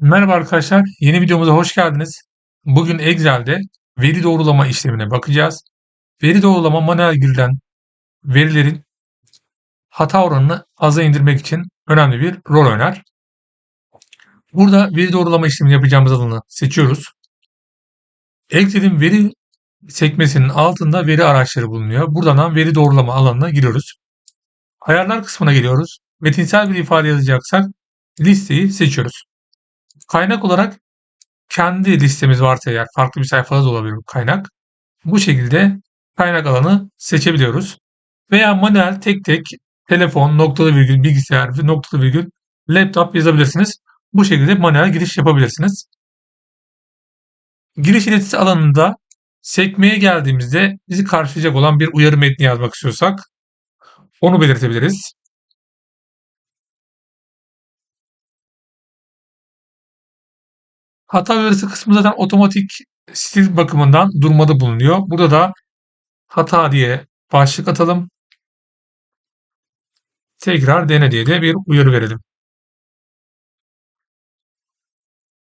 Merhaba arkadaşlar, yeni videomuza hoş geldiniz. Bugün Excel'de veri doğrulama işlemine bakacağız. Veri doğrulama manuel girilen verilerin hata oranını aza indirmek için önemli bir rol oynar. Burada veri doğrulama işlemini yapacağımız alanı seçiyoruz. Excel'in veri sekmesinin altında veri araçları bulunuyor. Buradan veri doğrulama alanına giriyoruz. Ayarlar kısmına geliyoruz. Metinsel bir ifade yazacaksak listeyi seçiyoruz. Kaynak olarak kendi listemiz varsa eğer farklı bir sayfada da olabilir kaynak. Bu şekilde kaynak alanı seçebiliyoruz. Veya manuel tek tek telefon, noktalı virgül, bilgisayar noktalı virgül, laptop yazabilirsiniz. Bu şekilde manuel giriş yapabilirsiniz. Giriş iletisi alanında sekmeye geldiğimizde bizi karşılayacak olan bir uyarı metni yazmak istiyorsak onu belirtebiliriz. Hata uyarısı kısmı zaten otomatik stil bakımından durmada bulunuyor. Burada da hata diye başlık atalım. Tekrar dene diye de bir uyarı verelim.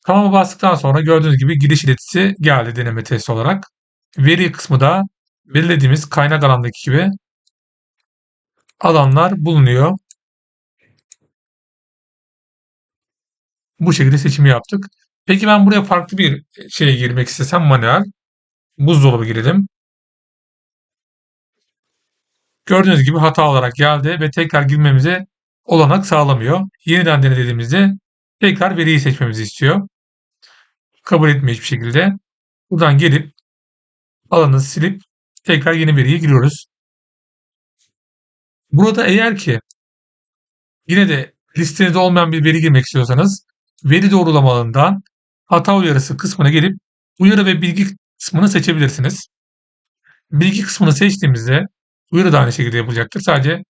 Tamam'a bastıktan sonra gördüğünüz gibi giriş iletisi geldi deneme testi olarak. Veri kısmı da belirlediğimiz kaynak alandaki gibi alanlar bulunuyor. Bu şekilde seçimi yaptık. Peki ben buraya farklı bir şeye girmek istesem manuel. Buzdolabı girelim. Gördüğünüz gibi hata olarak geldi ve tekrar girmemize olanak sağlamıyor. Yeniden dene dediğimizde tekrar veriyi seçmemizi istiyor. Kabul etmiyor hiçbir şekilde. Buradan gelip alanı silip tekrar yeni veriye giriyoruz. Burada eğer ki yine de listenizde olmayan bir veri girmek istiyorsanız veri doğrulama hata uyarısı kısmına gelip uyarı ve bilgi kısmını seçebilirsiniz. Bilgi kısmını seçtiğimizde uyarı da aynı şekilde yapılacaktır. Sadece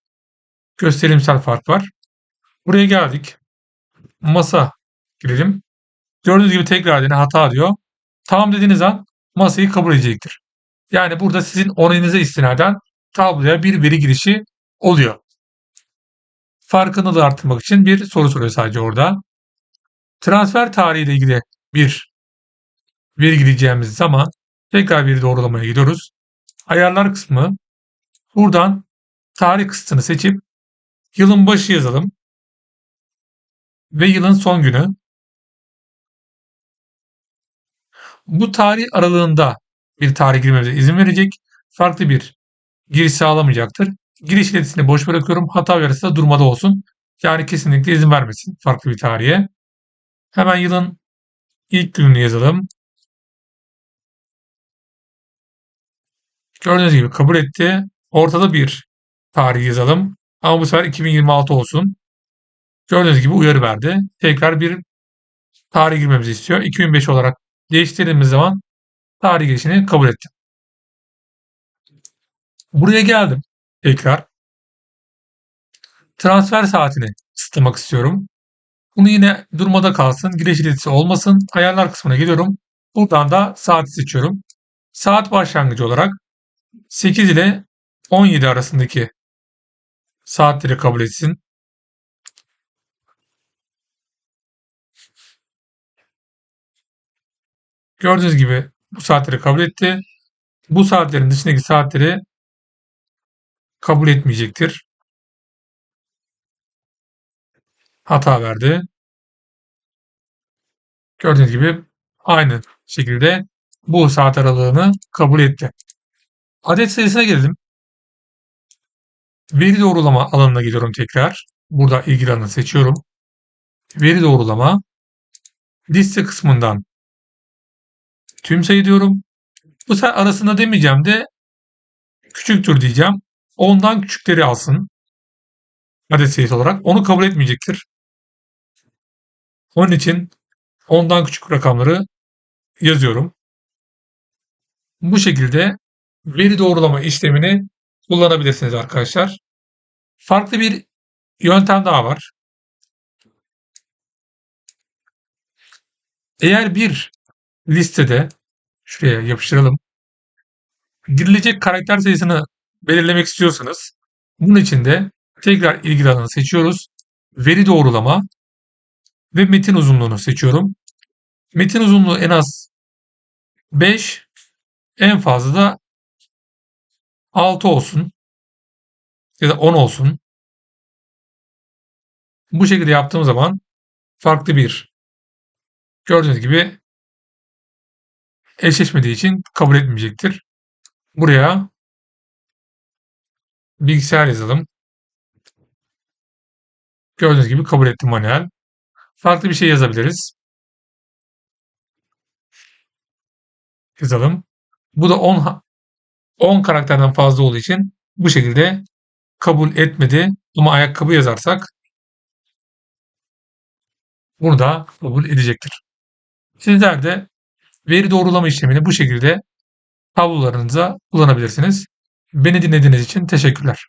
gösterimsel fark var. Buraya geldik. Masa girelim. Gördüğünüz gibi tekrar dene hata diyor. Tamam dediğiniz an masayı kabul edecektir. Yani burada sizin onayınıza istinaden tabloya bir veri girişi oluyor. Farkını da arttırmak için bir soru soruyor sadece orada. Transfer tarihi ile ilgili bir veri gireceğimiz zaman tekrar veri doğrulamaya gidiyoruz. Ayarlar kısmı buradan tarih kısmını seçip yılın başı yazalım ve yılın son günü. Bu tarih aralığında bir tarih girmemize izin verecek. Farklı bir giriş sağlamayacaktır. Giriş iletisini boş bırakıyorum. Hata uyarısı da durmada olsun. Yani kesinlikle izin vermesin farklı bir tarihe. Hemen yılın ilk gününü yazalım. Gördüğünüz gibi kabul etti. Ortada bir tarih yazalım. Ama bu sefer 2026 olsun. Gördüğünüz gibi uyarı verdi. Tekrar bir tarih girmemizi istiyor. 2005 olarak değiştirdiğimiz zaman tarih girişini kabul ettim. Buraya geldim. Tekrar. Transfer saatini kısıtlamak istiyorum. Bunu yine durmada kalsın. Giriş iletisi olmasın. Ayarlar kısmına geliyorum. Buradan da saati seçiyorum. Saat başlangıcı olarak 8 ile 17 arasındaki saatleri kabul etsin. Gördüğünüz gibi bu saatleri kabul etti. Bu saatlerin dışındaki saatleri kabul etmeyecektir. Hata verdi. Gördüğünüz gibi aynı şekilde bu saat aralığını kabul etti. Adet sayısına gelelim. Veri doğrulama alanına gidiyorum tekrar. Burada ilgili alanı seçiyorum. Veri doğrulama. Liste kısmından tüm sayı diyorum. Bu sefer arasında demeyeceğim de küçüktür diyeceğim. Ondan küçükleri alsın. Adet sayısı olarak. Onu kabul etmeyecektir. Onun için ondan küçük rakamları yazıyorum. Bu şekilde veri doğrulama işlemini kullanabilirsiniz arkadaşlar. Farklı bir yöntem daha var. Eğer bir listede şuraya yapıştıralım. Girilecek karakter sayısını belirlemek istiyorsanız bunun için de tekrar ilgili alanı seçiyoruz. Veri doğrulama ve metin uzunluğunu seçiyorum. Metin uzunluğu en az 5, en fazla da 6 olsun ya da 10 olsun. Bu şekilde yaptığım zaman farklı bir gördüğünüz gibi eşleşmediği için kabul etmeyecektir. Buraya bilgisayar yazalım. Gördüğünüz gibi kabul ettim manuel. Farklı bir şey yazabiliriz. Yazalım. Bu da 10 10 karakterden fazla olduğu için bu şekilde kabul etmedi. Ama ayakkabı yazarsak bunu da kabul edecektir. Sizler de veri doğrulama işlemini bu şekilde tablolarınıza kullanabilirsiniz. Beni dinlediğiniz için teşekkürler.